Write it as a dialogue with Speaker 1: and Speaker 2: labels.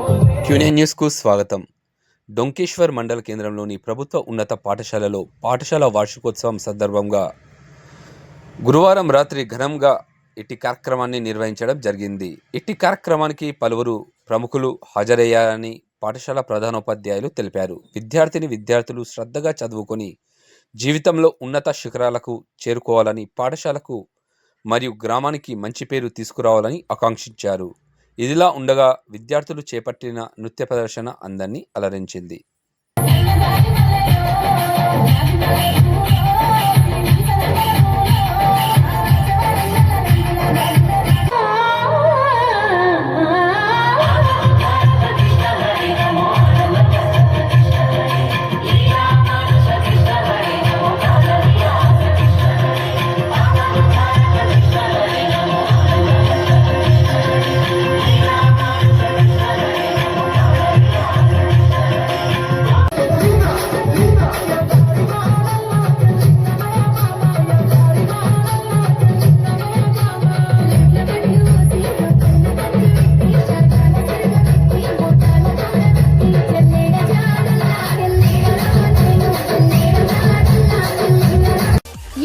Speaker 1: క్యూనే న్యూస్కు స్వాగతం. డొంకేశ్వర్ మండల కేంద్రంలోని ప్రభుత్వ ఉన్నత పాఠశాలలో పాఠశాల వార్షికోత్సవం సందర్భంగా గురువారం రాత్రి ఘనంగా ఇట్టి కార్యక్రమాన్ని నిర్వహించడం జరిగింది. ఇట్టి కార్యక్రమానికి పలువురు ప్రముఖులు హాజరయ్యారని పాఠశాల ప్రధానోపాధ్యాయులు తెలిపారు. విద్యార్థిని విద్యార్థులు శ్రద్ధగా చదువుకొని జీవితంలో ఉన్నత శిఖరాలకు చేరుకోవాలని పాఠశాలకు మరియు గ్రామానికి మంచి పేరు తీసుకురావాలని ఆకాంక్షించారు. ఇదిలా ఉండగా విద్యార్థులు చేపట్టిన నృత్య ప్రదర్శన అందరినీ అలరించింది.